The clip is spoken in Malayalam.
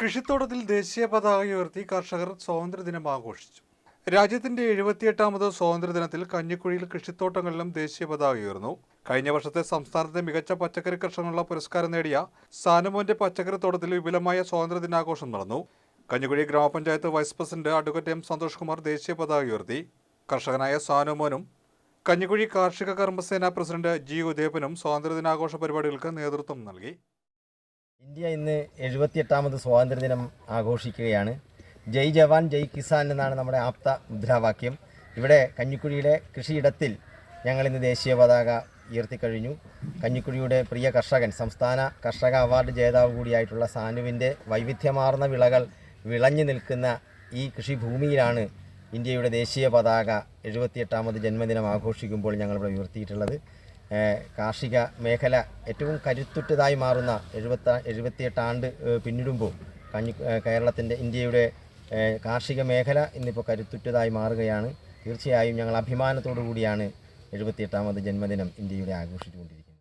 കൃഷിത്തോട്ടത്തിൽ ദേശീയ പതാക ഉയർത്തി കർഷകർ സ്വാതന്ത്ര്യദിനം ആഘോഷിച്ചു. രാജ്യത്തിന്റെ എഴുപത്തിയെട്ടാമത് സ്വാതന്ത്ര്യദിനത്തിൽ കഞ്ഞിക്കുഴിയിൽ കൃഷിത്തോട്ടങ്ങളിലും ദേശീയ പതാക ഉയർന്നു. കഴിഞ്ഞ വർഷത്തെ സംസ്ഥാനത്തെ മികച്ച പച്ചക്കറി കർഷകനുള്ള പുരസ്കാരം നേടിയ സാനുമോന്റെ പച്ചക്കറി തോട്ടത്തിൽ വിപുലമായ സ്വാതന്ത്ര്യദിനാഘോഷം നടന്നു. കഞ്ഞിക്കുഴി ഗ്രാമപഞ്ചായത്ത് vice president advocate M Santhosh Kumar ദേശീയ പതാക ഉയർത്തി. കർഷകനായ സാനുമോനും കഞ്ഞിക്കുഴി കാർഷിക കർമ്മസേന പ്രസിഡന്റ് ജി ഉദയപ്പനും സ്വാതന്ത്ര്യദിനാഘോഷ പരിപാടികൾക്ക് നേതൃത്വം നൽകി. ഇന്ത്യ ഇന്ന് എഴുപത്തിയെട്ടാമത് സ്വാതന്ത്ര്യദിനം ആഘോഷിക്കുകയാണ്. ജയ് ജവാൻ ജയ് കിസാൻ എന്നാണ് നമ്മുടെ ആപ്ത മുദ്രാവാക്യം. ഇവിടെ കഞ്ഞിക്കുഴിയുടെ കൃഷിയിടത്തിൽ ഞങ്ങൾ ഇന്ന് ദേശീയ പതാക ഉയർത്തിക്കഴിഞ്ഞു. കഞ്ഞിക്കുഴിയുടെ പ്രിയ കർഷകൻ സംസ്ഥാന കർഷക അവാർഡ് ജേതാവ് കൂടിയായിട്ടുള്ള സാനുവിന്റെ വൈവിധ്യമാർന്ന വിളകൾ വിളഞ്ഞു നിൽക്കുന്ന ഈ കൃഷിഭൂമിയിലാണ് ഇന്ത്യയുടെ ദേശീയ പതാക എഴുപത്തിയെട്ടാമത് ജന്മദിനം ആഘോഷിക്കുമ്പോൾ ഞങ്ങളിവിടെ ഉയർത്തിയിട്ടുള്ളത്. കാർഷിക മേഖല ഏറ്റവും കരുത്തുറ്റതായി മാറുന്ന എഴുപത്ത എഴുപത്തിയെട്ട് ആണ്ട് പിന്നിടുമ്പോൾ കഞ്ഞി കേരളത്തിന്റെ ഇന്ത്യയുടെ കാർഷിക മേഖല ഇന്നിപ്പോൾ കരുത്തുറ്റതായി മാറുകയാണ്. തീർച്ചയായും ഞങ്ങൾ അഭിമാനത്തോടു കൂടിയാണ് എഴുപത്തിയെട്ടാമത് ജന്മദിനം ഇന്ത്യയുടെ ആഘോഷിച്ചുകൊണ്ടിരിക്കുന്നത്.